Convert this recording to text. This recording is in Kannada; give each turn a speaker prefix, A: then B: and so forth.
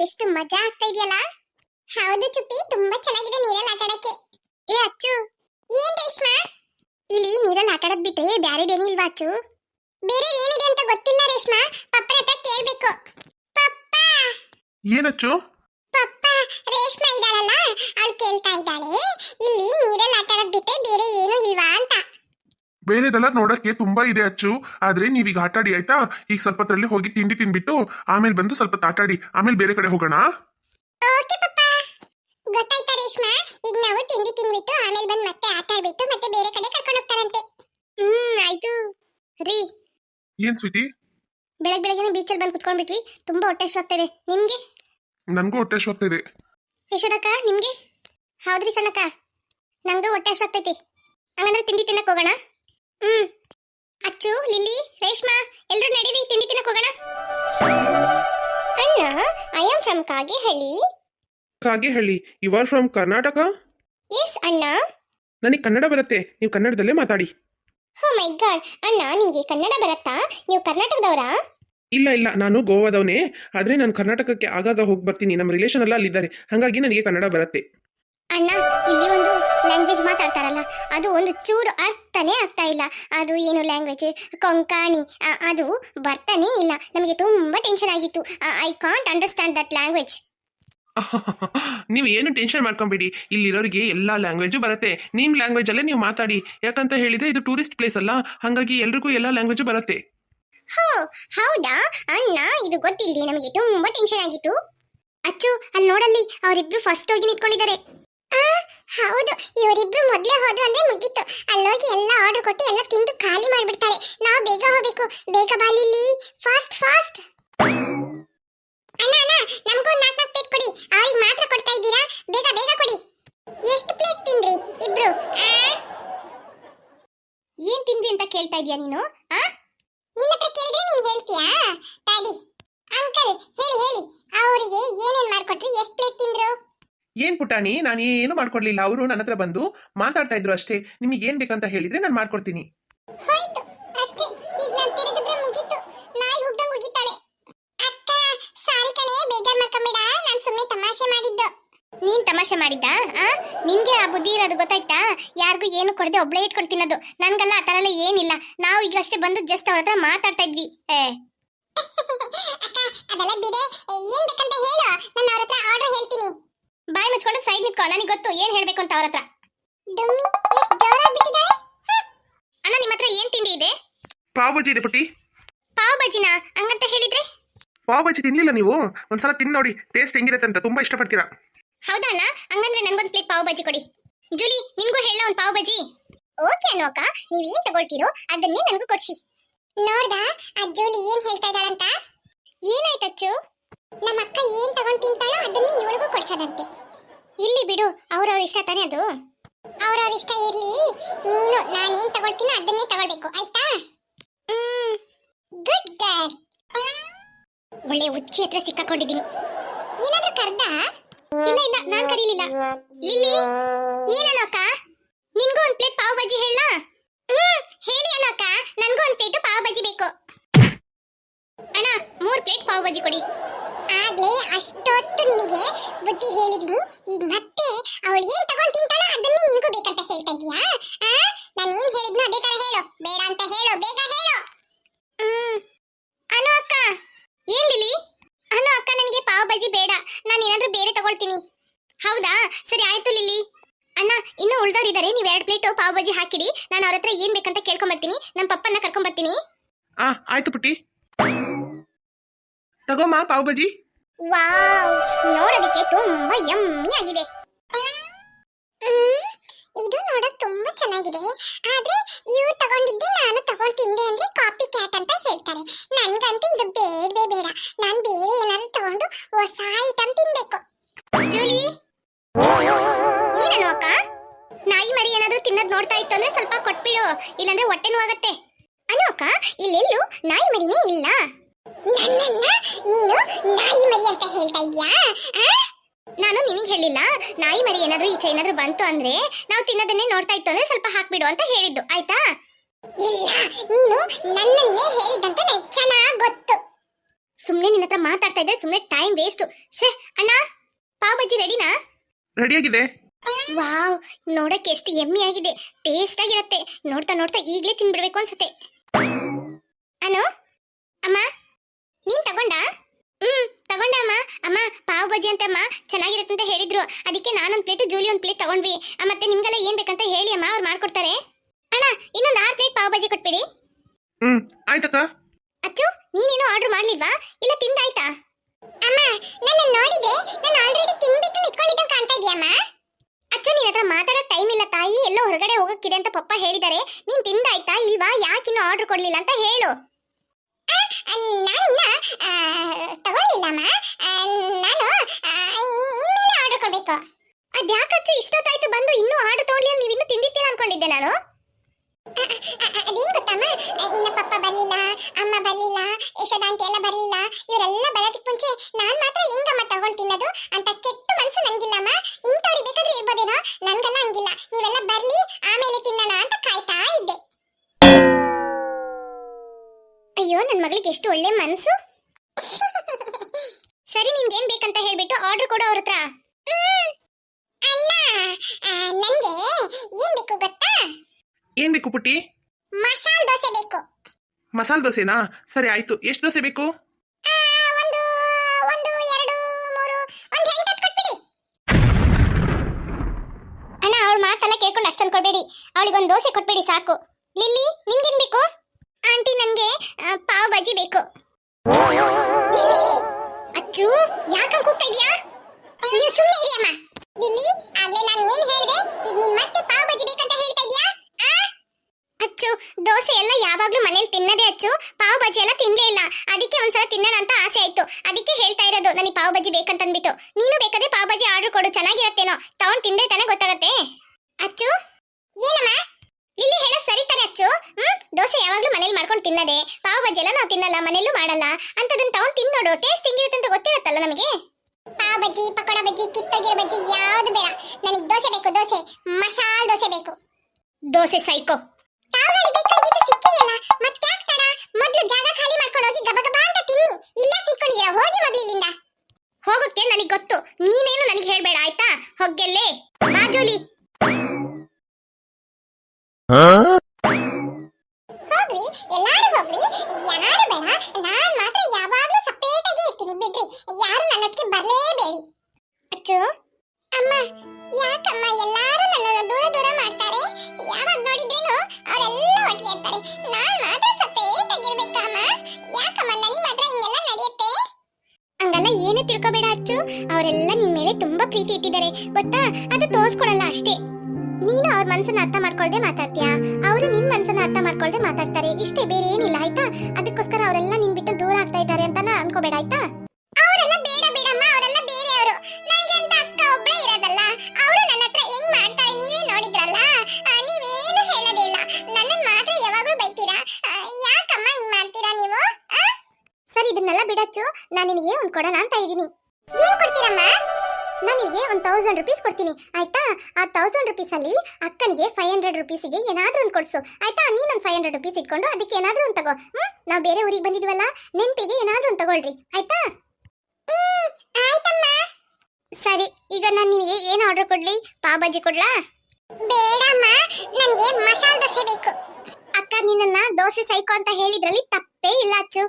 A: ಎಷ್ಟು ಮಜಾ ಆಗ್ತಾ ಇದೆಯಲ್ಲ? ಹೌದು ಚುಪ್ಪಿ ತುಂಬಾ ಚೆನ್ನಾಗಿದೆ ನೀರಲ್ಲಿ ಆಟಾಡಕ್ಕೆ. ಏ ಅಚ್ಚು ಏನ್ ರೇಷ್ಮಾ? ಇಲ್ಲಿ ನೀರಲ್ಲಿ ಆಟಾಡದ್ ಬಿಟ್ಟೆ ಬ್ಯಾರೆದೇನಿಲ್ವಾ ಅಚ್ಚು? ಬೇರೆ ಏನಿದೆ ಅಂತ ಗೊತ್ತಿಲ್ಲ ರೇಷ್ಮಾ ಪಪ್ಪನ ಹತ್ರ ಕೇಳ್ಬೇಕು. ಪಪ್ಪ!
B: ಏನಚ್ಚು
A: ಪಪ್ಪ ರೇಷ್ಮಾ ಇದ್ದಾಳಲ್ಲ?
B: ಬೇರೆದೆಲ್ಲ ನೋಡಕ್ಕೆ ತುಂಬಾ ಇದೆ ಅಚ್ಚು. ಆದ್ರೆ ನೀವೀಗ ಆಟಾಡಿ ಆಯ್ತಾ? ಈಗ ಸ್ವಲ್ಪ ಹೊತ್ತರಲ್ಲಿ ಹೋಗಿ ತಿಂಡಿ ತಿನ್ಬಿಟ್ಟು ಆಮೇಲೆ ಬಂದು ಸ್ವಲ್ಪ ಆಟಾಡಿ ಆಮೇಲೆ ಬೇರೆ ಕಡೆ ಹೋಗೋಣ?
A: ಓಕೆ ಪಪ್ಪ. ಗೊತ್ತಾಯ್ತಾ ರೇಷ್ಮಾ? ಈಗ ನಾವು ತಿಂಡಿ ತಿನ್ಬಿಟ್ಟು ಆಮೇಲೆ ಬಂದು ಮತ್ತೆ ಆಟ ಆಡ್ಬಿಟ್ಟು ಮತ್ತೆ ಬೇರೆ ಕಡೆ ಕರ್ಕೊಂಡು ಹೋಗ್ತಾರಂತೆ. ಹ್ಮ್ ಆಯ್ತು. ರೀ.
B: ಏನ್ ಸ್ವೀಟಿ?
A: ಬೆಳಗ್ಗೆ ಬೆಳಗ್ಗೆ ಬೀಚಲ್ಲಿ ಬಂದು ಕುತ್ಕೊಂಡ್ಬಿಟ್ವಿ. ತುಂಬಾ ಹೊಟ್ಟೆ ಹಸ್ವಾಗ್ತಾ ಇದೆ ನಿಮ್ಗೆ
B: ನನ್ಗೂ ಹೊಟ್ಟೆ ಇದೆ
A: ಯಶೋದಕ್ಕ ನಿಮ್ಗೆ? ಹೌದ್ರಿ ಕಣಕ್ಕ ನಂಗೂ ಹೊಟ್ಟೆ ಹಸ್ವಾಗ್ತೈತಿ ಹಂಗಂದ್ರೆ ತಿಂಡಿ ತಿನ್ನಕ್ ಹೋಗೋಣ? ಹ್ಮ್. ಅಚ್ಚು ಲಿಲ್ಲಿ ರೇಷ್ಮಾ ಎಲ್ಲರೂ ನಡೀರಿ ತಿಂಡಿ ತಿನ್ನಕ್ ಹೋಗೋಣ. ಅಣ್ಣ I am from Kagehalli
B: Kagehalli you are from Karnataka
A: yes ಅಣ್ಣ.
B: ನನಗೆ ಕನ್ನಡ ಬರುತ್ತೆ ನೀವು ಕನ್ನಡದಲ್ಲೇ ಮಾತಾಡಿ.
A: ಹೋ ಮೈ ಗಾಡ್ ಅಣ್ಣ ನಿಮಗೆ ಕನ್ನಡ ಬರುತ್ತಾ? ನೀವು ಕರ್ನಾಟಕದವರಾ?
B: ಇಲ್ಲ ಇಲ್ಲ ನಾನು ಗೋವಾದವನೇ. ಆದರೆ ನಾನು ಕರ್ನಾಟಕಕ್ಕೆ ಆಗಾಗ ಹೋಗಿ ಬರ್ತೀನಿ. ನಮ್ಮ ರಿಲೇಷನ್ ಎಲ್ಲ ಅಲ್ಲಿದ್ದಾರೆ. ಹಾಗಾಗಿ ನನಗೆ ಕನ್ನಡ ಬರುತ್ತೆ.
A: ಅಣ್ಣ ಇಲ್ಲಿ ಒಂದು ಲ್ಯಾಂಗ್ವೇಜ್ ಮಾತಾಡ್ತಾರಲ್ಲ ಅದು ಒಂದು ಚೂರು ಅರ್ಥನೇ ಆಗ್ತಾ ಇಲ್ಲ. ಅದು ಏನು ಲ್ಯಾಂಗ್ವೇಜ್ ಕೊಂಕಾಣಿ. ಅದು ಬರ್ತಾನೇ ಇಲ್ಲ. ನಮಗೆ ತುಂಬಾ ಟೆನ್ಷನ್ ಆಗಿತ್ತು. I can't understand that language
B: ನೀವು ಏನು ಟೆನ್ಷನ್ ಮಾಡ್ಕೊಂಬಿಡಿ. ಇಲ್ಲಿರೋರಿಗೆ ಎಲ್ಲಾ ಲ್ಯಾಂಗ್ವೇಜು ಬರುತ್ತೆ. ನಿಮ್ ಲ್ಯಾಂಗ್ವೇಜ್ ಅಲ್ಲೇ ನೀವು ಮಾತಾಡಿ. ಯಾಕಂತ ಹೇಳಿದ್ರೆ ಇದು ಟೂರಿಸ್ಟ್ ಪ್ಲೇಸ್ ಅಲ್ಲ. ಹಾಗಾಗಿ ಎಲ್ರಿಗೂ ಎಲ್ಲಾ ಲ್ಯಾಂಗ್ವೇಜ್ ಬರುತ್ತೆ.
A: ಹೋ ಹೌದಾ? ಅಣ್ಣ ಇದು ಗೊತ್ತಿಲ್ಲ ನಮಗೆ ತುಂಬಾ ಟೆನ್ಷನ್ ಆಗಿತ್ತು. ಅಚ್ಚು ಅಲ್ಲಿ ನೋಡಲ್ಲಿ ಅವರಿಬ್ರು ಫಸ್ಟ್ ಹೋಗಿ ನಿಂತ್ಕೊಂಡಿದ್ದಾರೆ. ಹೌದು. ಇವರಿಬ್ರು ಮೊದಲೇ ಹೋದ್ರು ಅಂದ್ರೆ ಮುಗೀತು. ಅಲ್ಲೋಗಿ ಎಲ್ಲ ಆರ್ಡರ್ ಕೊಟ್ಟು ಎಲ್ಲ ತಿಂದು ಖಾಲಿ ಮಾಡ್ಬಿಡ್ತಾರೆ. ನಾವು ಬೇಗ ಹೋಗ್ಬೇಕು. ಬೇಗ ಬಾಲಿಲಿ ಫಾಸ್ಟ್ ಫಾಸ್ಟ್ ಅಣ್ಣ ಅಣ್ಣ ನಮಗೊಂದು ನಾಲ್ಕು ನಾಲ್ಕು ಪ್ಲೇಟ್ ಕೊಡಿ. ಅವ್ರಿಗೆ ಮಾತ್ರ ಕೊಡ್ತಾ ಇದ್ದೀರಾ? ಬೇಗ ಬೇಗ ಕೊಡಿ. ಎಷ್ಟು ಪ್ಲೇಟ್ ತಿಂದ್ರಿ ಇಬ್ರು? ಏನ್ ತಿಂದ್ವಿ ಅಂತ ಕೇಳ್ತಾ ಇದೀಯಾ ನೀನು? ಆ? ನಿನ್ನ ಹತ್ರ ಕೇಳಿದ್ರೆ ನೀನು ಹೇಳ್ತೀಯಾ? ಡ್ಯಾಡಿ ಅಂಕಲ್, ಹೇಳಿ ಹೇಳಿ. ಅವರಿಗೆ ಏನೇನ್ ಮಾಡ್ಕೊಟ್ರಿ? ಎಷ್ಟು ಪ್ಲೇಟ್ ತಿಂದ್ರು?
B: ಏನ್ ಪುಟಾಣಿ? ನಾನು ಏನು ಮಾಡ್ಕೊಡ್ಲಿಲ್ಲ. ಅವರು ನನ್ನ ಹತ್ರ ಬಂದು ಮಾತಾಡ್ತಾ ಇದ್ರು ಅಷ್ಟೇ. ನಿಮಗೆ ಏನ್ ಬೇಕಂತ ಹೇಳಿದ್ರೆ ನಾನು ಮಾಡ್ಕೊಡ್ತೀನಿ.
A: ಹೋಯ್ತು. ಅಷ್ಟೇ. ಈಗ ನಾನು ತಿರುಗಿದ್ರೆ ಮುಗೀತು. ನಾಯಿ ಹುಡ್ದಂಗ್ ಮುಗಿತಾಳೆ. ಅಕ್ಕ ಸಾರಿ ಬೇಜಾರ್ ಮಾಡ್ಕೊಂಬೇಡ. ನಾನು ಸುಮ್ಮನೆ ತಮಾಷೆ ಮಾಡಿದ್ದು. ನೀನ್ ತಮಾಷೆ ಮಾಡಿದ್ದ? ಆ? ನಿನ್ಗೆ ಆ ಬುದ್ಧಿ ಇರೋದು ಗೊತ್ತಾಯ್ತಾ? ಯಾರಿಗೂ ಏನು ಕೊಡದೆ ಒಬ್ಳೇ ಇಟ್ಕೊಂಡು ತಿನ್ನೋದು. ನನ್ಗೆಲ್ಲ ಆ ಎಲ್ಲ ಏನಿಲ್ಲ. ನಾವು ಈಗ ಅಷ್ಟೇ ಬಂದು ಜಸ್ಟ್ ಅವ್ರ ಹತ್ರ ಮಾತಾಡ್ತಾ ಇದ್ವಿ. ಅದೆಲ್ಲ ಬಿಡೆ. ಏನ್ ಬೇಕಂತ ಹೇಳು. ನಾನು ಅವ್ರ ಹತ್ರ ಆರ್ಡರ್ ಹೇಳ್ತೀನಿ. ಬಾಯ್ ಮುಚ್ಕೊಂಡು ಸೈಡ್ ನಿಂತ್ಕೋ. ನನಗೆ ಗೊತ್ತು ಏನ್ ಹೇಳ್ಬೇಕು ಅಂತ ಅವ್ರ ಹತ್ರ ಡಮ್ಮಿ ಎಷ್ಟು ಜೋರಾಗಿ ಬಿಟ್ಟಿದ್ದಾಳೆ ಅಣ್ಣ ನಿಮ್ಮ ಹತ್ರ ಏನ್ ತಿಂಡಿ ಇದೆ?
B: ಪಾವ್ ಬಜ್ಜಿ ಇದೆ ಪುಟ್ಟಿ.
A: ಪಾವ್ ಬಜ್ಜಿನ ಹಂಗಂತ ಹೇಳಿದ್ರೆ?
B: ಪಾವ್ ಬಜ್ಜಿ ತಿನ್ಲಿಲ್ಲ ನೀವು? ಒಂದ್ಸಲ ತಿನ್ ನೋಡಿ ಟೇಸ್ಟ್ ಹೆಂಗಿರುತ್ತೆ ಅಂತ ತುಂಬಾ ಇಷ್ಟಪಡ್ತೀರಾ.
A: ಹೌದಾ ಅಣ್ಣ? ಹಂಗಂದ್ರೆ ನನ್ಗೊಂದು ಪ್ಲೇಟ್ ಪಾವ್ ಬಜ್ಜಿ ಕೊಡಿ. ಜೂಲಿ ನಿನ್ಗೂ ಹೇಳ ಒಂದು ಪಾವ್ ಬಜ್ಜಿ ಓಕೆ ಅನೋಕ ನೀವ್ ಏನ್ ತಗೊಳ್ತೀರೋ ಅದನ್ನೇ ನನಗೂ ಕೊಡ್ಸಿ. ನೋಡ್ದ ಆ ಜೂಲಿ ಏನ್ ಹೇಳ್ತಾ ಇದ್ದಾಳಂತ? ಏನಾಯ್ತು ಅಚ್ಚು ನಮ್ಮ ಅಕ್ಕ ಏನ್ ತಗೊಂಡ್ ತಿಂತಾಳೋ ಅದನ್ನೇ ಇವಳಿಗೂ ಕೊಡ್ಸೋದಂತೆ ಇಲ್ಲಿ ಬಿಡು, ಅವ್ರವ್ರ ಇಷ್ಟ ತಾನೇ ಅದು? ಅವ್ರವ್ರ ಇಷ್ಟ ಇರ್ಲಿ. ನೀನು, ನಾನೇನ್ ತಗೊಳ್ತೀನೋ ಅದನ್ನೇ ತಗೊಳ್ಬೇಕು, ಆಯ್ತಾ? ಗುಡ್ ಗರ್ಲ್ ಒಳ್ಳೆ ಉಚ್ಚಿ ಹತ್ರ ಸಿಕ್ಕಾಕೊಂಡಿದ್ದೀನಿ. ಏನಾದ್ರೂ ಕರ್ದ? ಇಲ್ಲ ಇಲ್ಲ, ನಾನ್ ಕರೀಲಿಲ್ಲ. ಲಿಲ್ಲಿ ಏನನೋಕ ನಿನ್ಗೂ ಒಂದ್ ಪ್ಲೇಟ್ ಪಾವ್ ಬಜ್ಜಿ ಹೇಳ ಹ್ಮ್ ಹೇಳಿ ಅನೋಕ ನನ್ಗೂ ಒಂದ್ ಪ್ಲೇಟ್ ಪಾವ್ ಬಜ್ಜಿ ಬೇಕು ಅಣ್ಣ ಮೂರ್ ಪ್ಲೇಟ್ ಪಾವ್ ಬಜ್ಜಿ ಕೊಡಿ ಆಗ್ಲೇ ಅಷ್ಟೊತ್ತು ನಿನಗೆ ಬುದ್ಧಿ ಹೇಳಿದೀನಿ ಈಗ ಮತ್ತೆ ಅವಳು ಏನ್ ತಗೊಂಡ್ ತಿಂತಾಳ ಅದನ್ನೇ ನಿನ್ಗೂ ಬೇಕಂತ ಹೇಳ್ತಾ ಇದೀಯಾ ಆ ತರ ಹೇಳು. ಬೇಡ ಅಂತ ಹೇಳು. ಬೇಗ ಹೇಳು. ಹ್ಮ್. ಅನು ಅಕ್ಕ. ಏನ್ ಲಿಲಿ? ಅನು ಅಕ್ಕ ನನಗೆ ಪಾವ್ ಬಜ್ಜಿ ಬೇಡ. ನಾನು ಏನಾದ್ರೂ ಬೇರೆ ತಗೊಳ್ತೀನಿ. ಹೌದಾ? ಸರಿ ಆಯ್ತು ಲಿಲಿ. ಅಣ್ಣ ಇನ್ನೂ ಉಳ್ದವ್ರಿದ್ದಾರೆ ನೀವು ಎರಡು ಪ್ಲೇಟ್ ಪಾವ್ ಬಜ್ಜಿ ಹಾಕಿಡಿ. ನಾನು ಅವ್ರ ಹತ್ರ ಏನ್ ಬೇಕಂತ ಕೇಳ್ಕೊಂಬರ್ತೀನಿ. ನಮ್ಮ ಪಪ್ಪನ್ನ ಕರ್ಕೊಂಬರ್ತೀನಿ.
B: ಆ ಆಯ್ತು ಪುಟ್ಟಿ. ತಗೋಮ್ಮ ಪಾವ್ ಬಜ್ಜಿ?
A: ವಾವ್. ನೋಡೋದಕ್ಕೆ ತುಂಬಾ ಯಮ್ಮಿ ಆಗಿದೆ. ನೋಡಕ್ ತುಂಬಾ ಚೆನ್ನಾಗಿದೆ. ಆದ್ರೆ ಇವ್ರು ತಗೊಂಡಿದ್ದೆ ನಾನು ತಗೊಂಡ್ ತಿಂದೆ ಅಂದ್ರೆ ಕಾಪಿ ಕ್ಯಾಟ್ ಅಂತ ಹೇಳ್ತಾರೆ. ನನ್ಗಂತೂ ಇದು ಬೇಡವೇ ಬೇಡ. ನಾನು ಬೇರೆ ಏನಾದ್ರು ತಗೊಂಡು ಹೊಸ ಐಟಮ್ ತಿನ್ಬೇಕು. ಜೂಲಿ? ಏನನು ಅಕ್ಕ ನಾಯಿ ಮರಿ ಏನಾದ್ರೂ ತಿನ್ನೋದ್ ನೋಡ್ತಾ ಇತ್ತು ಅಂದ್ರೆ ಸ್ವಲ್ಪ ಕೊಟ್ಬಿಡು. ಇಲ್ಲಂದ್ರೆ ಹೊಟ್ಟೆ ನೋವಾಗತ್ತೆ ಅನು ಅಕ್ಕ ಇಲ್ಲೆಲ್ಲೂ ನಾಯಿ ಮರಿನೇ ಇಲ್ಲ. ನನ್ನನ್ನ ನೀನು ನಾಯಿ ಮರಿ ಅಂತ ಹೇಳ್ತಾ ಇದ್ಯಾ? ನಾನು ನಿನಗೆ ಹೇಳಿಲ್ಲ ನಾಯಿ ಮರಿ ಏನಾದ್ರೂ ಈಚೆ ಏನಾದ್ರೂ ಬಂತು ಅಂದ್ರೆ ನಾವು ತಿನ್ನೋದನ್ನೇ ನೋಡ್ತಾ ಇತ್ತು ಅಂದ್ರೆ ಸ್ವಲ್ಪ ಹಾಕ್ಬಿಡು ಅಂತ ಹೇಳಿದ್ದು ಆಯ್ತಾ? ಇಲ್ಲ ನೀನು ನನ್ನನ್ನೇ ಹೇಳಿದಂತ ನನಗೆ ಚೆನ್ನಾಗಿ ಗೊತ್ತು. ಸುಮ್ಮನೆ ನಿನ್ನ ಹತ್ರ ಮಾತಾಡ್ತಾ ಇದ್ರೆ ಸುಮ್ಮನೆ ಟೈಮ್ ವೇಸ್ಟ್ ಛೇ ಅಣ್ಣ ಪಾವ್ ಬಜ್ಜಿ ರೆಡಿನಾ
B: ರೆಡಿಯಾಗಿದೆ
A: ವಾವ್ ನೋಡಕ್ಕೆ ಎಷ್ಟು ಎಮ್ಮಿ ಆಗಿದೆ. ಟೇಸ್ಟ್ ಆಗಿರತ್ತೆ. ನೋಡ್ತಾ ನೋಡ್ತಾ ಈಗಲೇ ತಿನ್ಬಿಡ್ಬೇಕು ಅನ್ಸುತ್ತೆ. ಅನು ಅಮ್ಮ ನೀನ್ ತಗೊಂಡಾ? ಹ್ಮ್ ತಗೊಂಡ ಅಮ್ಮ ಅಮ್ಮ ಪಾವ್ ಅಂತ ಅಮ್ಮ ಚೆನ್ನಾಗಿರುತ್ತೆ ಅಂತ ಹೇಳಿದ್ರು. ಅದಕ್ಕೆ ನಾನೊಂದು ಪ್ಲೇಟ್ ಜೂಲಿ ಒಂದು ಪ್ಲೇಟ್ ತಗೊಂಡ್ವಿ. ಮತ್ತೆ ನಿಮ್ಗೆಲ್ಲ ಏನ್ ಬೇಕಂತ ಹೇಳಿ ಅಮ್ಮ ಅವ್ರು ಮಾಡ್ಕೊಡ್ತಾರೆ. ಅಣ್ಣ ಇನ್ನೊಂದು ಆರ್ ಪ್ಲೇಟ್ ಪಾವ್ ಬಜ್ಜಿ ಕೊಟ್ಬಿಡಿ.
B: ಹ್ಮ್ ಆಯ್ತಕ್ಕ.
A: ಅಚ್ಚು ನೀನೇನು ಆರ್ಡರ್ ಮಾಡ್ಲಿಲ್ವಾ? ಇಲ್ಲ ತಿಂದಾಯ್ತಾ? ಅಮ್ಮ ನನ್ನ ನೋಡಿದ್ರೆ ನಾನು ಆಲ್ರೆಡಿ ತಿನ್ಬಿಟ್ಟು ನಿಂತ್ಕೊಂಡಿದ್ದಂಗೆ ಕಾಣ್ತಾ ಇದೆಯಮ್ಮ ಅಚ್ಚು ನಿನ್ನ ಹತ್ರ ಮಾತಾಡೋ ಟೈಮ್ ಇಲ್ಲ ತಾಯಿ. ಎಲ್ಲೋ ಹೊರಗಡೆ ಹೋಗಕ್ಕಿದೆ ಅಂತ ಪಪ್ಪ ಹೇಳಿದ್ದಾರೆ. ನೀನ್ ತಿಂದಾಯ್ತಾ ಇಲ್ವಾ? ಯಾಕಿನ್ನೂ ಆರ್ಡರ್ ಕೊಡ್ಲಿಲ್ಲ ಅಂತ ಹೇಳು. ನಾನಿನ್ನ ತಗೊಂಡಿಲ್ಲಮ್ಮ ನಾನು ಇನ್ಮೇಲೆ ಆರ್ಡರ್ ಕೊಡ್ಬೇಕು. ಅದ್ಯಾಕಚ್ಚು ಇಷ್ಟೊತ್ತಾಯ್ತು ಬಂದು ಇನ್ನೂ ಆರ್ಡರ್ ತಗೊಂಡಿಲ್ಲ ನೀವು ಇನ್ನೂ ತಿಂದಿತ್ತೀರ ಅನ್ಕೊಂಡಿದ್ದೆ ನಾನು. ಅದೇನ್ ಗೊತ್ತಮ್ಮ ಇನ್ನ ಪಪ್ಪ ಬರ್ಲಿಲ್ಲ, ಅಮ್ಮ ಬರ್ಲಿಲ್ಲ ಯಶೋದ ಆಂಟಿ ಎಲ್ಲ ಬರ್ಲಿಲ್ಲ, ಇವರೆಲ್ಲ ಬರೋದಕ್ಕೆ ಮುಂಚೆ ನಾನು ಮಾತ್ರ ಹೆಂಗಮ್ಮ ತಗೊಂಡು ತಿನ್ನೋದು ಅಂತ ಕೆಟ್ಟ ಮನಸ್ಸು ನಂಗಿಲ್ಲಮ್ಮ ಇಂಥವ್ರಿಗೆ ಬೇಕಾದ್ರೆ ಇರ್ಬೋದೇನೋ? ನನಗೆಲ್ಲ ಹಂಗಿಲ್ಲ. ನೀವೆಲ್ಲ ಬರಲಿ, ಆಮೇಲೆ ತಿನ್ನೋಣ ಅಂತ ಕಾಯ್ತಾ ಇದ್ದೆ. ಅಯ್ಯೋ ನನ್ನ ಮಗಳಿಗೆ ಎಷ್ಟು ಒಳ್ಳೆ ಮನಸ್ಸು ಸರಿ ನಿಮ್ಗೆ ಏನ್ ಬೇಕಂತ ಹೇಳ್ಬಿಟ್ಟು ಆರ್ಡರ್ ಕೊಡು ಅವ್ರ ಹತ್ರ. ಅಣ್ಣ ನನ್ಗೆ ಏನ್ ಬೇಕು ಗೊತ್ತಾ?
B: ಏನ್ ಬೇಕು ಪುಟ್ಟಿ?
A: ಮಸಾಲ್ ದೋಸೆ ಬೇಕು.
B: ಮಸಾಲೆ ದೋಸೆನಾ? ಸರಿ ಆಯ್ತು. ಎಷ್ಟು ದೋಸೆ ಬೇಕು?
A: ಆ, ಒಂದು ಒಂದು ಎರಡು ಮೂರು ಒಂದು ಕೊಟ್ಬಿಡಿ. ಅಣ್ಣ ಅವಳ ಮಾತೆಲ್ಲ ಕೇಳ್ಕೊಂಡು ಅಷ್ಟೊಂದು ಕೊಡ್ಬೇಡಿ. ಅವಳಿಗೊಂದು ದೋಸೆ ಕೊಟ್ಬಿಡಿ ಸಾಕು. ಲಿಲ್ಲಿ ನಿಮ್ಗೇನ್ ಬೇಕು? ಆಂಟಿ ನನಗೆ ಪಾವ್ ಬಾಜಿ ಬೇಕು. ಅಚ್ಚು ಯಾಕೆ ಕೂಗ್ತಾ ಇದೀಯಾ? ನೀವು ಸುಮ್ಮನೆ ಇರಿ ಅಮ್ಮ. ಲಿಲ್ಲಿ ಆಗ್ಲೇ ನಾನು ಏನು ಹೇಳಿದೆ? ಈಗ ನೀನು ಮತ್ತೆ ಪಾವ್ ಬಾಜಿ ಬೇಕಂತ ಹೇಳ್ತಾ ಇದೀಯಾ? ಅಚ್ಚು, ದೋಸೆ ಎಲ್ಲ ಯಾವಾಗ್ಲೂ ಮನೇಲಿ ತಿನ್ನದೇ ಅಚ್ಚು. ಪಾವ್ ಬಾಜಿ ಎಲ್ಲ ತಿಂದೇ ಇಲ್ಲ. ಅದಕ್ಕೆ ಒಂದ್ಸಲ ತಿನ್ನೋಣ ಅಂತ ಆಸೆ ಆಯ್ತು. ಅದಕ್ಕೆ ಹೇಳ್ತಾ ಇರೋದು, ನನಗೆ ಪಾವ್ ಬಾಜಿ ಬೇಕಂತ ಅಂದ್ಬಿಟ್ಟು ನೀನು ಬೇಕಾದ್ರೆ ಪಾವ್ ಬಾಜಿ ಆರ್ಡರ್ ಕೊಡು, ಚೆನ್ನಾಗಿರತ್ತೇನೋ. ತಗೊಂಡು ತಿಂದೇ ತಾನೇ ಗೊತ್ತಾಗತ್ತೆ. ಅಚ್ಚು? ಏನಮ್ಮ? ಇಲ್ಲಿ ಹೇಳೋ ಸರಿ ತಾನೆ ಅಚ್ಚು ಹ್ಮ್ ದೋಸೆ ಯಾವಾಗ್ಲೂ ಮನೇಲಿ ಮಾಡ್ಕೊಂಡು ತಿನ್ನದೆ ಪಾವ್ ಬಜ್ಜಿ ಎಲ್ಲ ನಾವು ತಿನ್ನಲ್ಲ ಮನೆಯಲ್ಲೂ ಮಾಡಲ್ಲ. ಅಂತದನ್ನ ತಗೊಂಡ್ ತಿನ್ನೋಡು ಟೇಸ್ಟ್ ಹೆಂಗಿರುತ್ತೆ ಅಂತ ಗೊತ್ತಿರತ್ತಲ್ಲ ನಮಗೆ? ಪಾವ್ ಬಜ್ಜಿ ಪಕೋಡ ಬಜ್ಜಿ ಕಿತ್ತೋಗಿರೋ ಬಜ್ಜಿ ಯಾವ್ದು ಬೇಡ. ನನಗೆ ದೋಸೆ ಬೇಕು ದೋಸೆ. ಮಸಾಲ ದೋಸೆ ಬೇಕು. ದೋಸೆ ಸೈಕೋ. ತಾವುಗಳು ಬೇಕಾಗಿದ್ದು ಸಿಕ್ಕಿದೆಯಲ್ಲ ಮತ್ತೆ ಯಾಕೆ ತಡ? ಮೊದಲು ಜಾಗ ಖಾಲಿ ಮಾಡ್ಕೊಂಡು ಹೋಗಿ ಗಬಗಬ ಅಂತ ತಿನ್ನಿ. ಇಲ್ಲ ತಿನ್ಕೊಂಡಿದ್ದೀರಾ ಹೋಗಿ ಮೊದಲು ಇಲ್ಲಿಂದ ಹೋಗೋಕೆ ನನಗೆ ಗೊತ್ತು. ನೀನೇನು ನನಗೆ ಹೇಳ್ಬೇಡ ಆಯ್ತಾ? ಹೊಗ್ಗೆಲ್ಲೇ. ಬಾಜೋಲಿ ಹೋಗ್ರಿ ಬಿಡ್ರಿ ಯಾರು ನನ್ನೊಟ್ಟಿಗೆ ಬರಲೇಬೇಡಿ. ಅಚ್ಚು. ಅಮ್ಮ, ಯಾಕಮ್ಮ ಎಲ್ಲಾರು ನನ್ನನ್ನು ದೂರ ದೂರ ಮಾಡ್ತಾರೆ? ಯಾವಾಗ ನೋಡಿದ್ರೇನು ಅವರೆಲ್ಲ ಒಟ್ಟಿಗೆ ಇರ್ತಾರೆ. ನಾನು ಮಾತ್ರ ಸಪರೇಟ್ ಆಗಿರ್ಬೇಕಮ್ಮ ಯಾಕಮ್ಮ ನನಗೆ ಮಾತ್ರ ಹಿಂಗೆಲ್ಲ ನಡೆಯುತ್ತೆ? ಹಂಗಲ್ಲ, ಏನು ತಿಳ್ಕೊಬೇಡ ಅಚ್ಚು. ಅವರೆಲ್ಲ ನಿನ್ ಮೇಲೆ ತುಂಬಾ ಪ್ರೀತಿ ಇಟ್ಟಿದ್ದಾರೆ. ಗೊತ್ತಾ? ಅದು ತೋರಿಸ್ಕೊಡಲ್ಲ ಅಷ್ಟೇ. ನೀನು ಅವ್ರ ಮನ್ಸನ್ನ ಅರ್ಥ ಮಾಡ್ಕೊಳ್ದೆ ಮಾತಾಡ್ತೀಯಾ? ಅವರು ನಿಮ್ಮ ಮನಸ್ಸನ್ನ ಅರ್ಥ ಮಾಡ್ಕೊಳ್ದೆ ಮಾತಾಡ್ತಾರೆ. ಇಷ್ಟೇ ಬೇರೆ ಏನಿಲ್ಲ ಆಯ್ತಾ? ಅದಕ್ಕೋಸ್ಕರ ಅವರೆಲ್ಲ ನಿನ್ ಬಿಟ್ಟು ದೂರ ಆಗ್ತಾ ಇದ್ದಾರೆ ಅಂತ ಅನ್ಕೋಬೇಡ, ಆಯ್ತಾ? ಬಿಡಚ್ಚು ನಾನು ನಿನಗೆ ಒಂದು ಕೊಡೋಣ ಅಂತ ಇದ್ದೀನಿ. ಏನು ಕೊಡ್ತೀರಮ್ಮ? ನಾನು ನಿನಗೆ ಒಂದು ತೌಸಂಡ್ ರುಪೀಸ್ ಕೊಡ್ತೀನಿ. ಆಯ್ತಾ? ಆ ತೌಸಂಡ್ ರುಪೀಸಲ್ಲಿ ಅಕ್ಕನಿಗೆ ಫೈವ್ ಹಂಡ್ರೆಡ್ ರುಪೀಸಿಗೆ ಏನಾದ್ರೂ ಒಂದು ಕೊಡ್ಸು. ಆಯ್ತಾ? ನೀನೊಂದು ಫೈವ್ ಹಂಡ್ರೆಡ್ ರುಪೀಸ್ ಇಟ್ಕೊಂಡು ಅದಕ್ಕೆ ಏನಾದರೂ ಒಂದು ತಗೋ. ಹ್ಞೂ ನಾವು ಬೇರೆ ಊರಿಗೆ ಬಂದಿದ್ವಲ್ಲ ನೆನಪಿಗೆ ಏನಾದರೂ ಒಂದು ತಗೊಳ್ರಿ. ಆಯ್ತಾ? ಆಯ್ತಮ್ಮ. ಸರಿ, ಈಗ ನಾನು ನಿನಗೆ ಏನು ಆರ್ಡರ್ ಕೊಡ್ಲಿ? ಪಾವ್ ಭಾಜಿ ಕೊಡ್ಲಾ? ಬೇಡಮ್ಮ, ನನಗೆ ಮಸಾಲೆ ದೋಸೆ ಬೇಕು. ಅಕ್ಕ ನಿನ್ನನ್ನ ದೋಸೆ ಸೈಕೋ ಅಂತ ಹೇಳಿದ್ರಲ್ಲಿ ತಪ್ಪೇ ಇಲ್ಲ ಅಚ್ಚು.